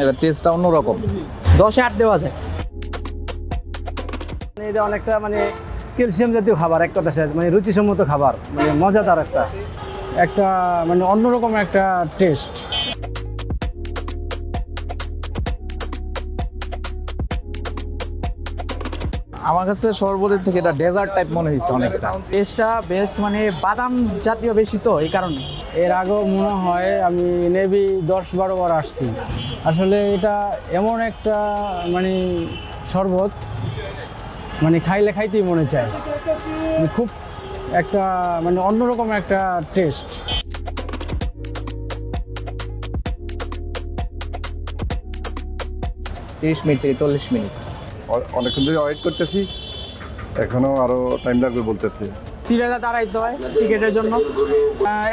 এটা টেস্টটা অন্যরকম। দশে আট দেওয়া যায়। মানে এটা অনেকটা মানে ক্যালসিয়াম জাতীয় খাবার এক কথা শেষ। মানে রুচিসম্মত খাবার মানে মজাদার একটা। একটা মানে অন্যরকম একটা টেস্ট আমার কাছে সর্বদিক থেকে এটা ডেজার্ট টাইপ মনে হয়েছে অনেকটা। টেস্টটা বেস্ট মানে বাদাম জাতীয় বেশি তো এই কারণে। এর আগেও মনে হয় আমি নেভি দশ বারো বার আসছি। আসলে এটা এমন একটা মানে শরবত মানে খাইলে খাইতেই মনে চায়। মানে খুব একটা মানে অন্যরকম একটা টেস্ট তিরিশ মিনিট থেকে চল্লিশ মিনিট। অনেকক্ষণ ধরে ওয়েট করতেছি। এখনও আরও টাইম লাগবে বলতেছে। সিরিয়ালে দাঁড়াইতে হয় টিকিটের জন্য।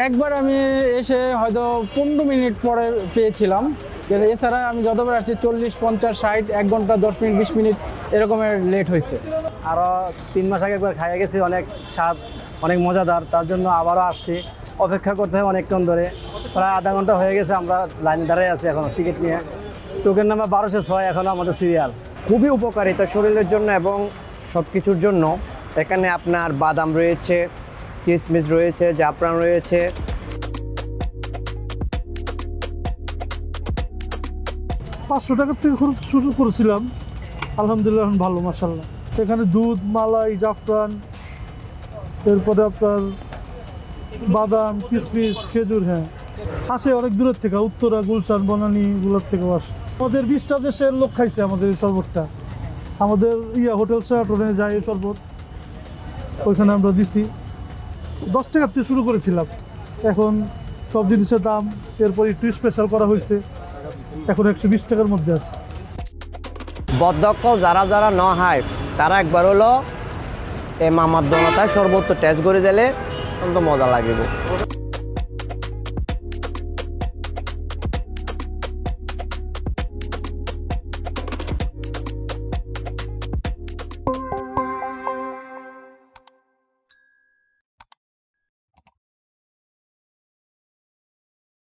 একবার আমি এসে হয়তো পনেরো মিনিট পরে পেয়েছিলাম। কিন্তু এছাড়া আমি যতবার আসছি চল্লিশ পঞ্চাশ ষাট এক ঘণ্টা দশ মিনিট বিশ মিনিট এরকমের লেট হয়েছে। আরও তিন মাস আগে একবার খাইয়ে গেছি অনেক স্বাদ অনেক মজাদার। তার জন্য আবারও আসছি। অপেক্ষা করতে হয় অনেকক্ষণ ধরে। প্রায় আধা ঘণ্টা হয়ে গেছে আমরা লাইনে দাঁড়িয়ে আছি এখনও টিকিট নিয়ে। টোকেন নাম্বার বারোশো ছয় এখনও আমাদের সিরিয়াল। খুবই উপকারিতা শরীরের জন্য এবং সব কিছুর জন্য। এখানে আপনার বাদাম রয়েছে কিশমিশ রয়েছে, জাফরান রয়েছে। পাঁচশো টাকার থেকে শুরু করেছিলাম। আলহামদুলিল্লাহ এখন ভালো মাসাল্লাহ এখানে দুধ, মালাই, জাফরান, এরপরে আপনার বাদাম কিশমিশ খেজুর হ্যাঁ। আসে অনেক দূরের থেকে, উত্তরা, গুলশান, বনানী এগুলোর থেকেও আসে। আমাদের বিশটা দেশের লোক খাইছে আমাদের এই শরবতটা। আমাদের ইয়া হোটেল সেরাটনে যায় এই শরবত। ওইখানে আমরা দিছি। দশ টাকার থেকে শুরু করেছিলাম। এখন সব জিনিসের দাম, এরপর একটু স্পেশাল করা হয়েছে। এখন একশো বিশ টাকার মধ্যে আছে। বদ্ধক্ষ যারা যারা ন হায়, তারা একবার হলো এ মামার দোনাতায় সর্বত্র টেস্ট করে দিলে অত্যন্ত মজা লাগিব।